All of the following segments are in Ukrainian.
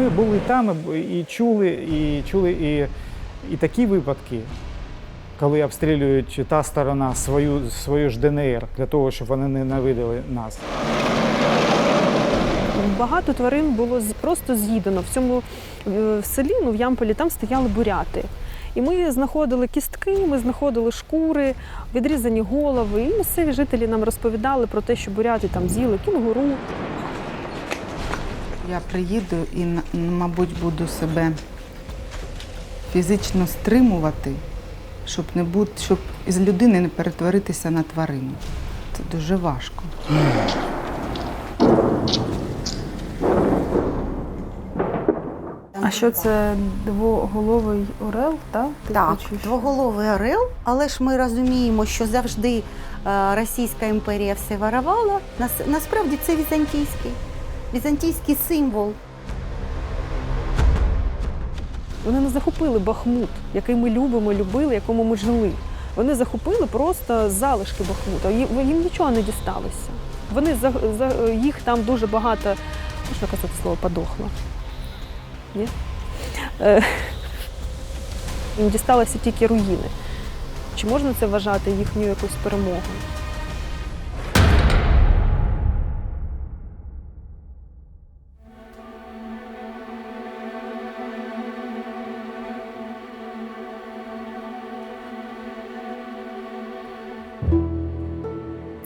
Ми були там і чули, і чули і, і такі випадки, коли обстрілюють та сторона свою, свою ж ДНР для того, щоб вони ненавидили нас. Багато тварин було просто з'їдено. В цьому е, в селі, ну в Ямполі, там стояли буряти. І ми знаходили кістки, ми знаходили шкури, відрізані голови. І місцеві жителі нам розповідали про те, що буряти там з'їли кінгуру. Я приїду і, мабуть, буду себе фізично стримувати, щоб не бути, щоб із людини не перетворитися на тварину. Це дуже важко. А що це двоголовий орел? Так, Так, двоголовий орел, але ж ми розуміємо, що завжди е, Російська імперія все воровала. Нас, насправді це візантійський, візантійський символ. Вони не захопили Бахмут, який ми любимо, любили, якому ми жили. Вони захопили просто залишки Бахмута. Їм, нічого не дісталося. Вони за, за їх там дуже багато, можна казати слово подохло. Ні? Е, їм дісталося тільки руїни. Чи можна це вважати їхньою якоюсь перемогою?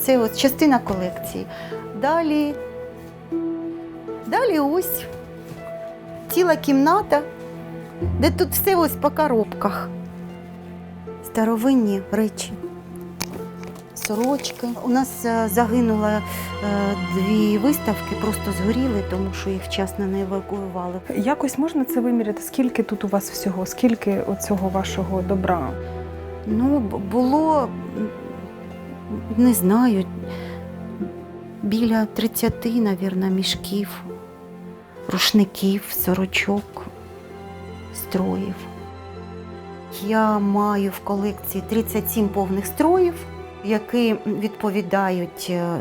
Це от частина колекції. Далі, далі ось ціла кімната, де тут все ось по коробках. Старовинні речі. Сорочки. У нас е, загинуло е, дві виставки, просто згоріли, тому що їх вчасно не евакуювали. Якось можна це виміряти? Скільки тут у вас всього? Скільки оцього вашого добра? Ну, було, не знаю, біля 30, навірно, мішків, рушників, сорочок, строїв. Я маю в колекції 37 повних строїв, які відповідають е,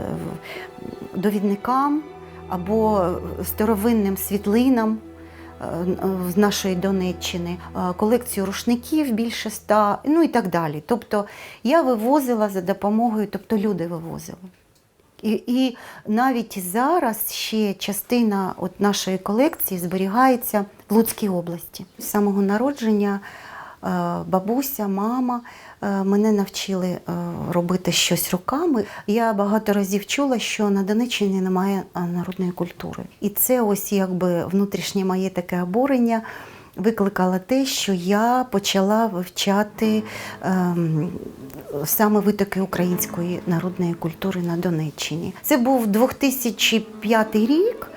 довідникам або старовинним світлинам з нашої Донеччини, е, колекцію рушників більше ста, ну і так далі. Тобто я вивозила за допомогою, тобто люди вивозили. І, і навіть зараз ще частина от нашої колекції зберігається в Луцькій області. З самого народження е, бабуся, мама е, мене навчили е, робити щось руками. Я багато разів чула, що на Донеччині немає е, народної культури. І це ось якби внутрішнє моє таке обурення. Викликало те, що я почала вивчати ем, саме витоки української народної культури на Донеччині. Це був 2005 рік.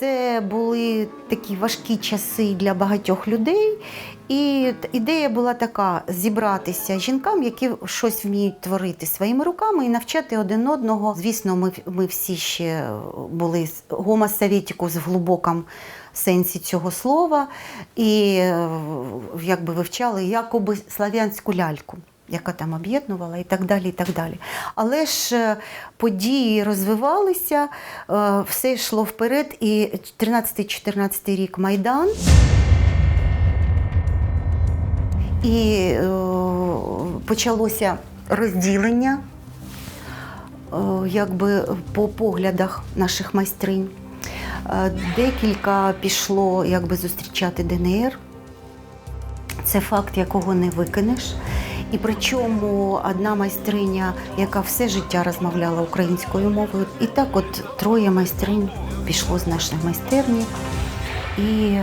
Це були такі важкі часи для багатьох людей. І ідея була така: зібратися жінкам, які щось вміють творити своїми руками і навчати один одного. Звісно, ми, ми всі ще були гомо советикус в глибокому сенсі цього слова, і е, якби вивчали якоби слав'янську ляльку. Яка там об'єднувала і так далі. і так далі. Але ж е, події розвивалися, е, все йшло вперед, і 13-14 рік Майдан. І е, почалося розділення е, якби по поглядах наших майстринь. Е, Декілька пішло якби зустрічати ДНР. Це факт, якого не викинеш. І причому одна майстриня, яка все життя розмовляла українською мовою, і так от троє майстринь пішло з нашої майстерні. І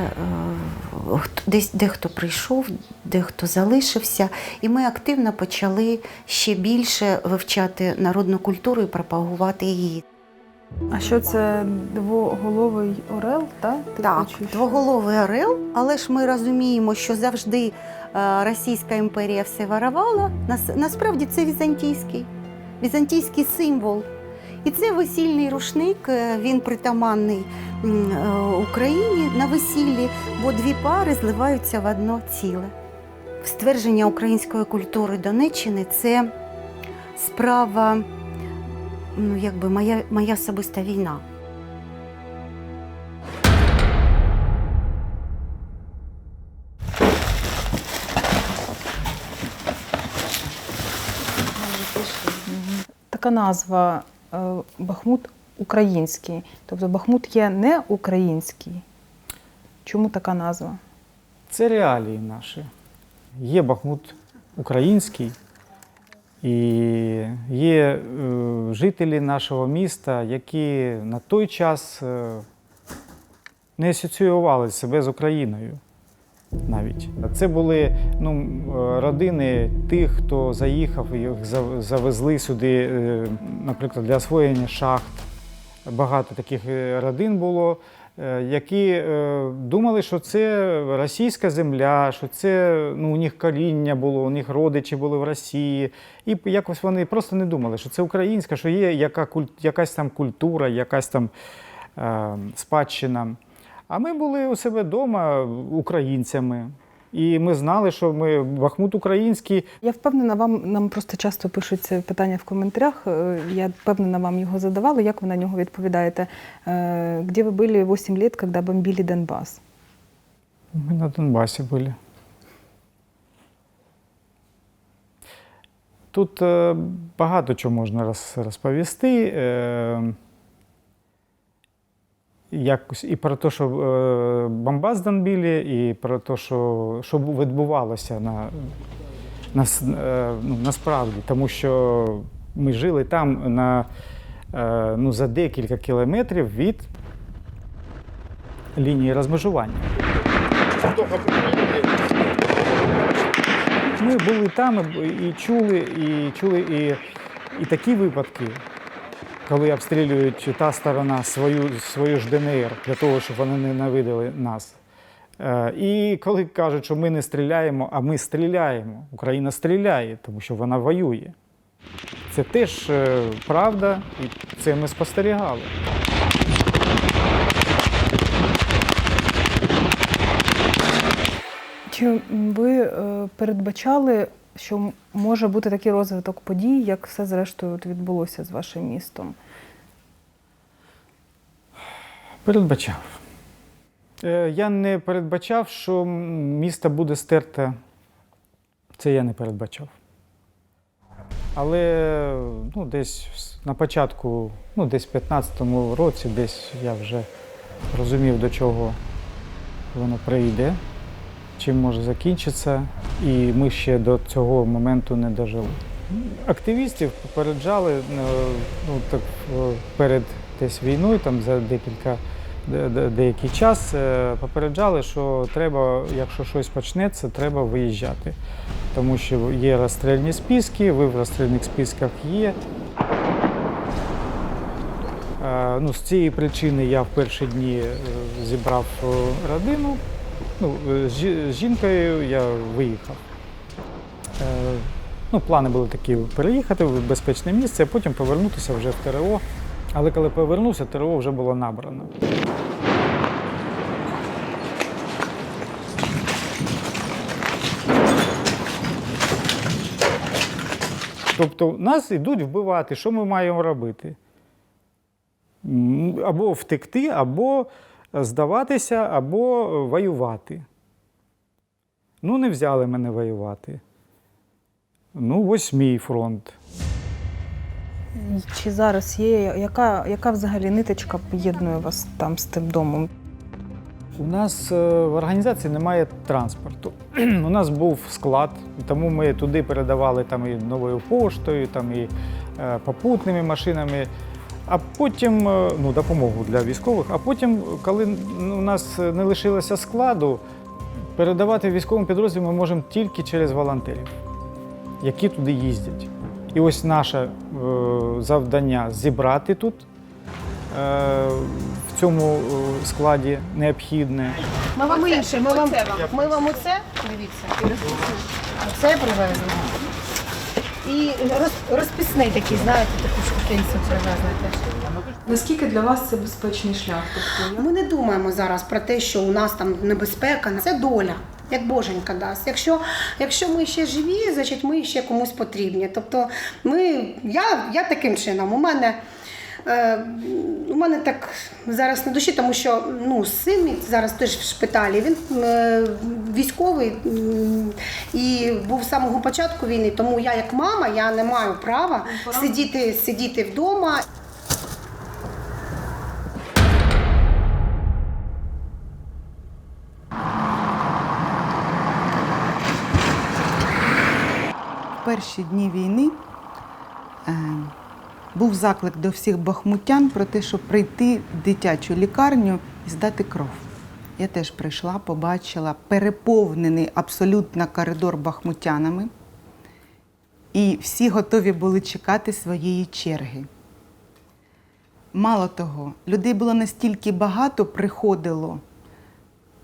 десь дехто прийшов, дехто залишився. І ми активно почали ще більше вивчати народну культуру і пропагувати її. А що це двоголовий орел? Та? Так, Чи що? двоголовий орел, але ж ми розуміємо, що завжди е, Російська імперія все воровала. Нас, насправді це візантійський, візантійський символ. І це весільний рушник, е, він притаманний е, Україні на весіллі, бо дві пари зливаються в одно ціле. Ствердження української культури Донеччини це справа, ну якби моя, моя особиста війна. Така назва Бахмут український? Тобто Бахмут є не український. Чому така назва? Це реалії наші. Є Бахмут український, і є е, жителі нашого міста, які на той час е, не асоціювали себе з Україною навіть. Це були ну, родини тих, хто заїхав, їх завезли сюди, е, наприклад, для освоєння шахт. Багато таких е, родин було, е, які думали, що це російська земля, що це ну, у них коріння було, у них родичі були в Росії. І якось вони просто не думали, що це українська, що є яка, якась там культура, якась там е, спадщина. А ми були у себе вдома українцями. І ми знали, що ми Бахмут український, Я впевнена, вам нам просто часто пишуть питання в коментарях. Е, Я впевнена, вам його задавали. Як ви на нього відповідаєте? Е, Де ви були 8 років, коли бомбили Донбас? Мы на Донбассе были. Тут е, багато чого можна розповісти. Якось і про те, що е, бомбас Донбілі, і про те, що, що відбувалося на, на, е, ну, насправді. Тому що ми жили там на, е, ну, за декілька кілометрів від лінії розмежування. Ми були там і чули, і чули і, і такі випадки, коли обстрілюють та сторона свою, свою ж ДНР для того, щоб вони ненавидели нас. Е, І коли кажуть, що ми не стріляємо, а ми стріляємо. Україна стріляє, тому що вона воює. Це теж е, правда, і це ми спостерігали. Чи ви е, передбачали, що може бути такий розвиток подій, як все зрештою от відбулося з вашим містом? Передбачав. Е, Я не передбачав, що місто буде стерте. Це я не передбачав. Але ну, десь на початку, ну, десь в 15-му році, десь я вже розумів, до чого воно прийде, чим може закінчитися, і ми ще до цього моменту не дожили. Активістів попереджали е, ну, так, е, перед десь війною, там за декілька де- де- деякий час е, попереджали, що треба, якщо щось почнеться, треба виїжджати. Тому що є розстрільні списки, ви в розстрільних списках є. Ну, з цієї причини я в перші дні зібрав родину. Ну, е, з жінкою я виїхав. Е, Ну, плани були такі переїхати в безпечне місце, а потім повернутися вже в ТРО. Але коли повернувся, ТРО вже було набрано. Тобто нас йдуть вбивати. Що ми маємо робити? Або втекти, або здаватися, або воювати. Ну, не взяли мене воювати. Ну, ось мій фронт. Чи зараз є яка, яка взагалі ниточка поєднує вас там з тим домом? У нас е, в організації немає транспорту. У нас був склад, тому ми туди передавали там і новою поштою, там і е, попутними машинами. А потім е, ну, допомогу для військових. А потім, коли ну, у нас не лишилося складу, передавати військовим підрозділам ми можемо тільки через волонтерів, які туди їздять. І ось наше е, завдання зібрати тут е, в цьому е, складі необхідне. Ми вам інше, ми вам, ми вам оце, дивіться, оце привезли. І роз- розписний такий, знаєте, таку штукенцю привезли теж. Наскільки для вас це безпечний шлях? Тобто Ми не думаємо зараз про те, що у нас там небезпека. Це доля. Як боженька дасть. Якщо, якщо ми ще живі, значить ми ще комусь потрібні. Тобто ми, я, я таким чином, у мене у мене так зараз на душі, тому що ну, син мій зараз теж в шпиталі. Він е, військовий і був з самого початку війни. Тому я, як мама, я не маю права сидіти, сидіти вдома. В перші дні війни е, був заклик до всіх бахмутян про те, щоб прийти в дитячу лікарню і здати кров. Я теж прийшла, побачила переповнений абсолютно коридор бахмутянами, і всі готові були чекати своєї черги. Мало того, людей було настільки багато, приходило,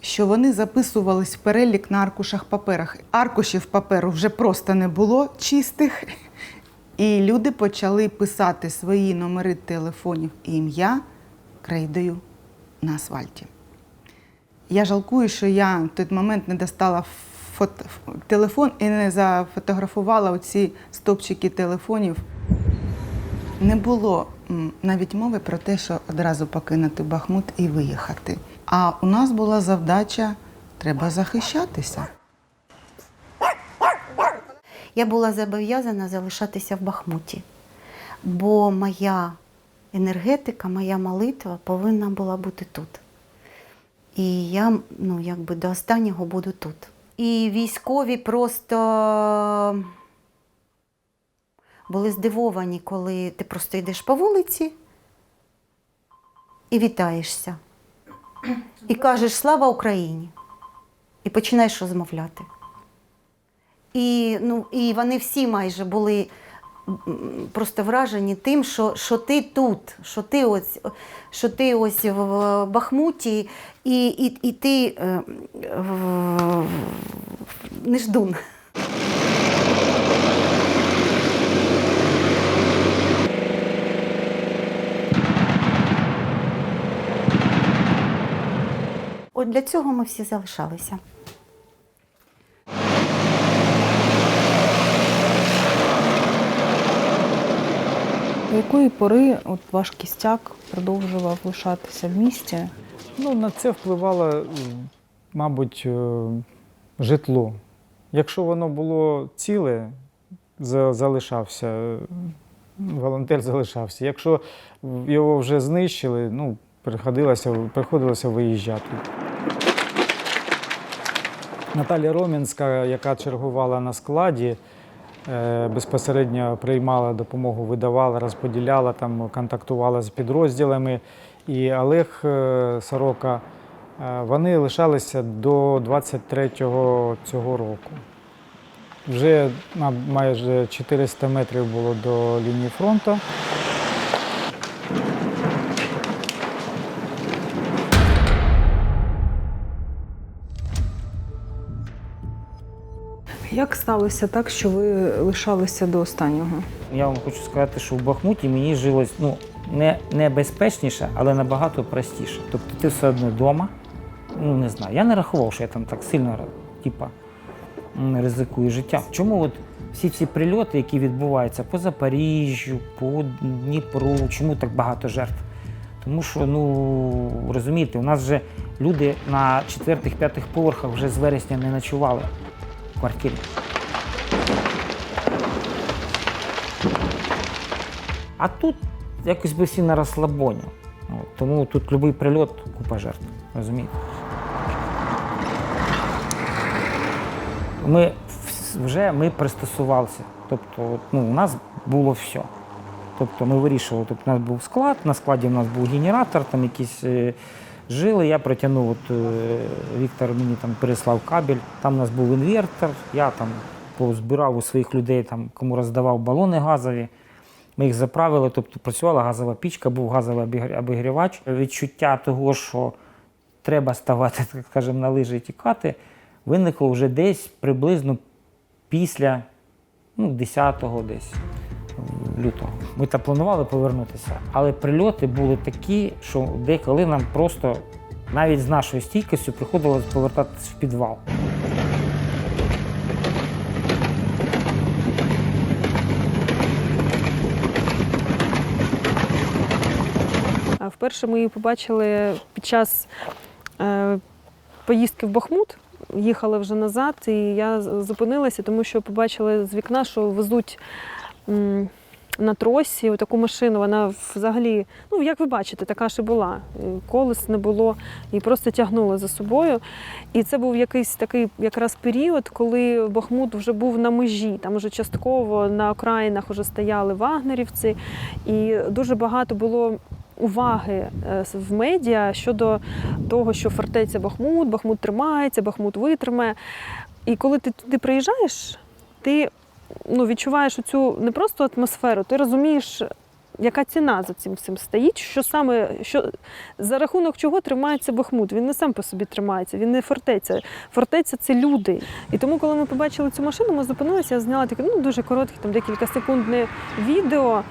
що вони записувались в перелік на аркушах паперах. Аркушів паперу вже просто не було чистих, і люди почали писати свої номери телефонів і ім'я крейдою на асфальті. Я жалкую, що я в той момент не достала фото, телефон і не зафотографувала оці стопчики телефонів. Не було навіть мови про те, що одразу покинути Бахмут і виїхати. А у нас була завдача треба захищатися. Я була зобов'язана залишатися в Бахмуті, бо моя енергетика, моя молитва повинна була бути тут. І я ну, якби до останнього буду тут. І військові просто були здивовані, коли ти просто йдеш по вулиці і вітаєшся. І кажеш Слава Україні! І починаєш розмовляти. І, ну, і вони всі майже були просто вражені тим, що, що ти тут, що ти ось, що ти ось в Бахмуті, і, і, і ти е, не ждун. От для цього ми всі залишалися. Якої пори от ваш кістяк продовжував лишатися в місті? Ну, на це впливало, е, мабуть, е, житло. Якщо воно було ціле, залишався, е, волонтер залишався. Якщо його вже знищили, ну, приходилося, приходилося виїжджати. Наталя Ромінська, яка чергувала на складі, безпосередньо приймала допомогу, видавала, розподіляла, там, контактувала з підрозділами. І Олег е, Сорока, е, вони лишалися до 23-го цього року. Вже майже 400 метрів було до лінії фронту. Як сталося так, що ви лишалися до останнього? Я вам хочу сказати, що в Бахмуті мені жилось ну, не, не безпечніше, але набагато простіше. Тобто ти все одно вдома. Ну не знаю. Я не рахував, що я там так сильно типа, ризикую життя. Чому от всі ці прильоти, які відбуваються по Запоріжжю, по Дніпру, чому так багато жертв? Тому що, ну розумієте, у нас вже люди на четвертих-п'ятих поверхах вже з вересня не ночували квартирі. А тут якось би всі на розслабоні. Тому тут будь-який прильот купа жертв. Розумієте? Ми вже ми пристосувалися. Тобто, ну, у нас було все. Тобто ми вирішували, тобто у нас був склад, на складі у нас був генератор, там якісь е, жили. Я протягнув, от, е, Віктор мені там переслав кабель, там у нас був інвертор, я там позбирав у своїх людей, там, кому роздавав балони газові. Ми їх заправили, тобто працювала газова пічка, був газовий обігрівач. Відчуття того, що треба ставати, так скажемо, на лижі і тікати, виникло вже десь приблизно після ну, 10-го десь лютого. Ми та планували повернутися, але прильоти були такі, що деколи нам просто навіть з нашою стійкістю приходилось повертатися в підвал. Вперше ми її побачили під час е, поїздки в Бахмут. Їхали вже назад, і я зупинилася, тому що побачила з вікна, що везуть на тросі таку машину. Вона взагалі, ну як ви бачите, така ж і була. Колес не було, і просто тягнули за собою. І це був якийсь такий якраз період, коли Бахмут вже був на межі. Там вже частково на окраїнах вже стояли вагнерівці, і дуже багато було. Уваги е, в медіа щодо того, що фортеця Бахмут, Бахмут тримається, Бахмут витримає. І коли ти туди приїжджаєш, ти ну, відчуваєш цю не просто атмосферу, ти розумієш, яка ціна за цим всім стоїть, що саме що за рахунок чого тримається Бахмут. Він не сам по собі тримається, він не фортеця. Фортеця це люди. І тому, коли ми побачили цю машину, ми зупинилися, я зняла таке ну, дуже коротке, там декілька секундне відео.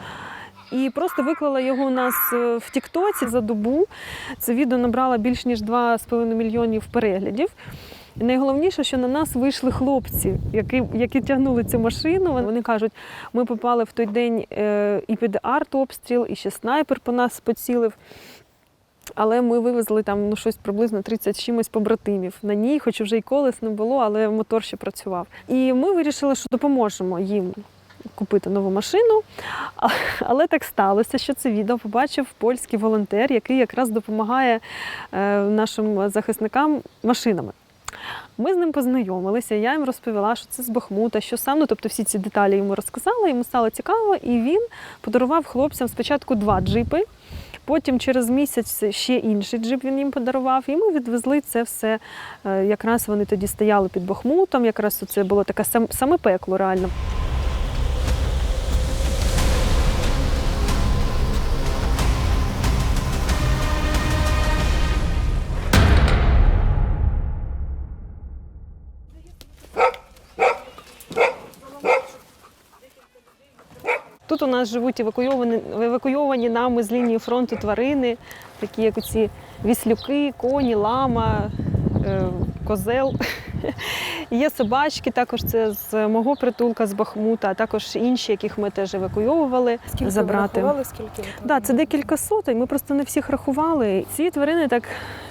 І просто виклала його у нас е, в Тіктоці за добу. Це відео набрало більш ніж 2,5 мільйонів переглядів. І найголовніше, що на нас вийшли хлопці, які, які тягнули цю машину. Вони кажуть, ми попали в той день е, і під артобстріл, і ще снайпер по нас поцілив. Але ми вивезли там ну, щось приблизно 30 чимось побратимів на ній, хоч вже й колес не було, але мотор ще працював. І ми вирішили, що допоможемо їм купити нову машину. Але так сталося, що це відео побачив польський волонтер, який якраз допомагає е, нашим захисникам машинами. Ми з ним познайомилися, я їм розповіла, що це з Бахмута, що сам, ну, тобто всі ці деталі йому розказала, йому стало цікаво, і він подарував хлопцям спочатку два джипи, потім через місяць ще інший джип він їм подарував, і ми відвезли це все. Е, Якраз вони тоді стояли під Бахмутом, якраз це було таке саме пекло реально. Нас живуть евакуйовані, евакуйовані нами з лінії фронту тварини, такі як оці віслюки, коні, лама, е, козел. Є собачки, також це з мого притулка з Бахмута, а також інші, яких ми теж евакуйовували забрати. скільки ви там? Да, це декілька сотень. Ми просто не всіх рахували. Ці тварини так,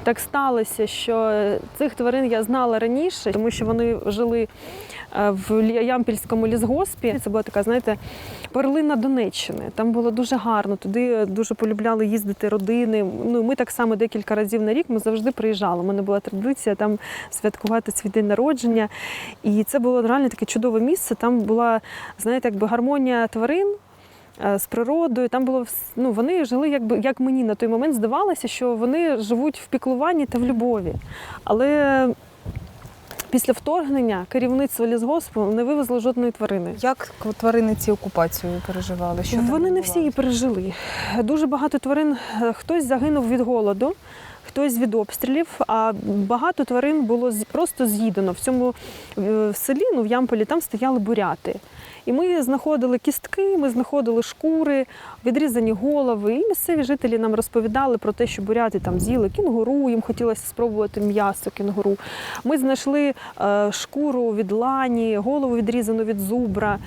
так сталося, що цих тварин я знала раніше, тому що вони жили е, в Ямпільському лісгоспі. Це була така, знаєте, перлина Донеччини. Там було дуже гарно. Туди дуже полюбляли їздити родини. Ну, ми так само декілька разів на рік ми завжди приїжджали. У мене була традиція там святкувати свій день народження. І це було реально таке чудове місце. Там була, знаєте, якби гармонія тварин е, з природою. Там було ну, вони жили, якби як мені на той момент здавалося, що вони живуть в піклуванні та в любові. Але після вторгнення керівництво лісгоспу не вивезло жодної тварини. Як тварини ці окупацію переживали? Що Вони не всі її пережили. Дуже багато тварин, е, хтось загинув від голоду, хтось від обстрілів, а багато тварин було просто з'їдено. В цьому е, в селі, ну в Ямполі, там стояли буряти. І ми знаходили кістки, ми знаходили шкури, відрізані голови. І місцеві жителі нам розповідали про те, що буряти там з'їли кінгуру, їм хотілося спробувати м'ясо кінгуру. Ми знайшли е, шкуру від лані, голову відрізану від зубра,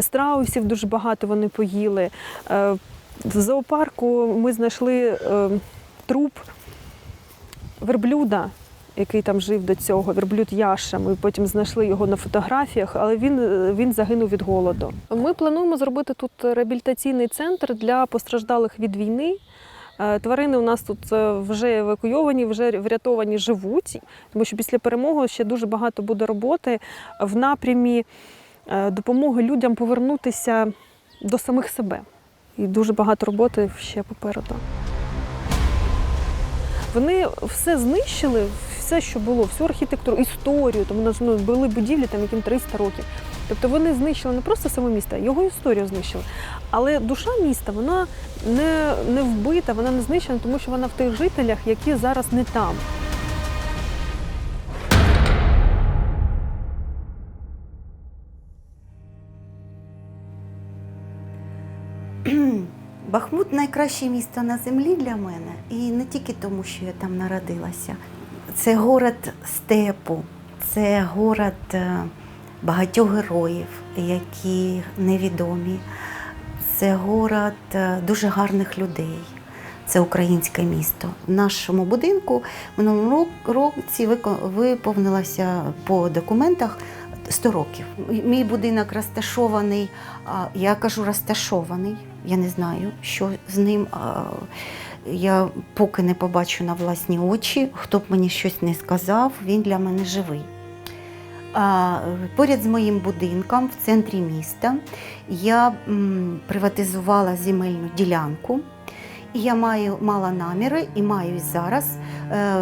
страусів дуже багато вони поїли. Е, в зоопарку ми знайшли труп верблюда, який там жив до цього, верблюд Яша. Ми потім знайшли його на фотографіях, але він, е, він загинув від голоду. Ми плануємо зробити тут реабілітаційний центр для постраждалих від війни. Е, Тварини у нас тут е, вже евакуйовані, вже врятовані, живуть, тому що після перемоги ще дуже багато буде роботи в напрямі допомоги людям повернутися до самих себе. І дуже багато роботи ще попереду. Вони все знищили, все, що було, всю архітектуру, історію. Тому нас ну, були будівлі, там, яким 300 років. Тобто вони знищили не просто саме місто, його історію знищили. Але душа міста вона не, не вбита, вона не знищена, тому що вона в тих жителях, які зараз не там. Бахмут найкраще місто на землі для мене, і не тільки тому, що я там народилася. Це город степу, це город е, багатьох героїв, які невідомі. Це город е, дуже гарних людей. це українське місто. В нашому будинку минулому році виповнилося по документах 100 років. Мій будинок розташований, я кажу розташований, я не знаю, що з ним. Я поки не побачу на власні очі, хто б мені щось не сказав, він для мене живий. Поряд з моїм будинком в центрі міста я приватизувала земельну ділянку. І я маю мала наміри і маю зараз е,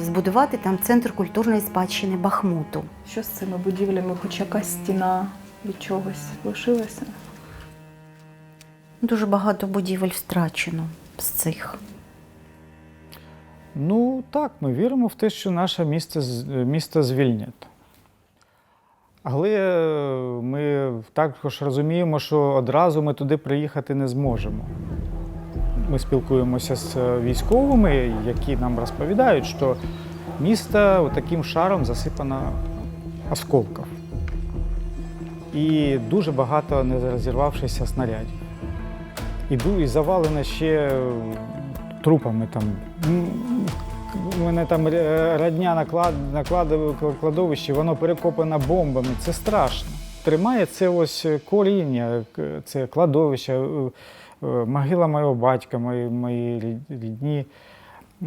збудувати там центр культурної спадщини Бахмуту. Що з цими будівлями? Хоч якась стіна від чогось лишилася? Дуже багато будівель втрачено з цих. Ну так, ми віримо в те, що наше місто, місто звільнять. Але е, ми також розуміємо, що одразу ми туди приїхати не зможемо. Ми спілкуємося з військовими, які нам розповідають, що місто таким шаром засипано осколків. І дуже багато не розірвавшихся снарядів. І, завалено ще е, трупами там. У мене там е, родня на, клад, на кладовищі, воно перекопано бомбами. Це страшно. Тримає це ось коріння, це кладовище, е, е, могила мого батька, мої, мої рідні.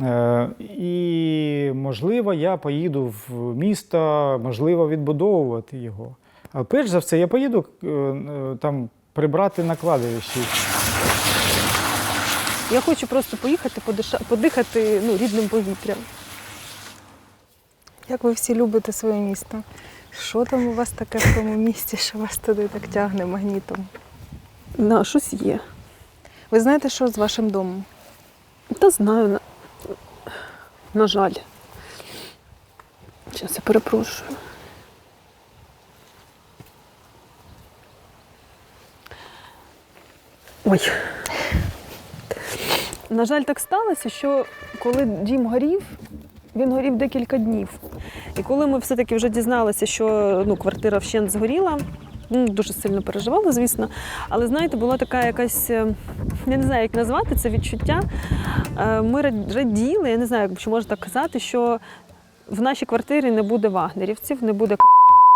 Е, І, можливо, я поїду в місто, можливо, відбудовувати його. А перш за все, я поїду е, е, там прибрати на кладовищі. Я хочу просто поїхати, подихати ну, рідним повітрям. Як ви всі любите своє місто? Що там у вас таке в тому місті, що вас туди так тягне магнітом? На щось є. Ви знаєте, що з вашим домом? Та знаю, на, на жаль. Зараз я перепрошую. Ой. На жаль, так сталося, що коли дім горів, він горів декілька днів. І коли ми все-таки вже дізналися, що ну, квартира вщент згоріла, ну, дуже сильно переживали, звісно. Але знаєте, була така якась, е, я не знаю, як назвати це відчуття. Е, Ми рад- раділи, я не знаю, чи можна так казати, що в нашій квартирі не буде вагнерівців, не буде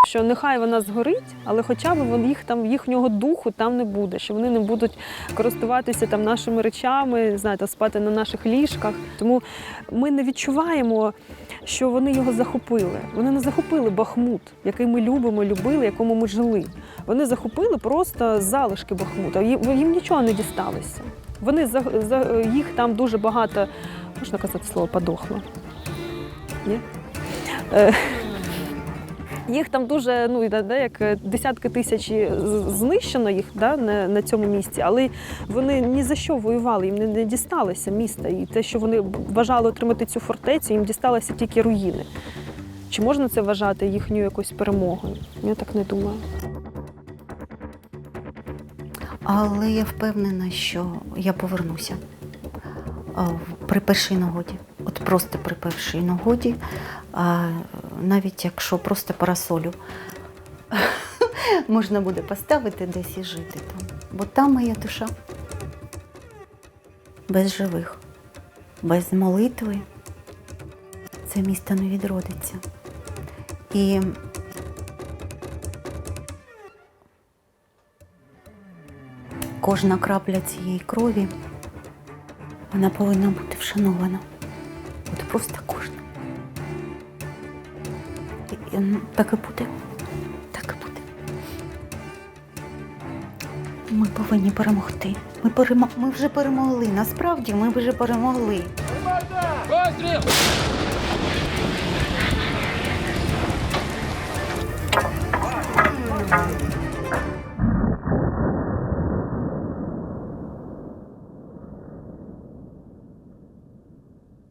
що нехай вона згорить, але хоча б їх там їхнього духу там не буде, що вони не будуть користуватися там нашими речами, знаєте, спати на наших ліжках. Тому ми не відчуваємо, що вони його захопили. Вони не захопили Бахмут, який ми любимо, любили, якому ми жили. Вони захопили просто залишки Бахмута. Їм нічого не дісталося. Вони за, за їх там дуже багато, можна казати слово подохло. Ні? Е, їх там дуже, ну да, як е, десятки тисяч знищено їх да, на, на цьому місці, але вони ні за що воювали, їм не, не дісталося міста. І те, що вони бажали отримати цю фортецю, їм дісталося тільки руїни. Чи можна це вважати їхньою якоюсь перемогою? Я так не думаю. Але я впевнена, що я повернуся при першій нагоді. От просто при першій нагоді, навіть якщо просто парасолю можна буде поставити десь і жити там. Бо там моя душа без живих, без молитви це місто не відродиться. І кожна крапля цієї крові, вона повинна бути вшанована. От просто кожна. І, і, ну, так і буде. Так і буде. Ми повинні перемогти. Ми, перемо... ми вже перемогли. Насправді ми вже перемогли. Постріл!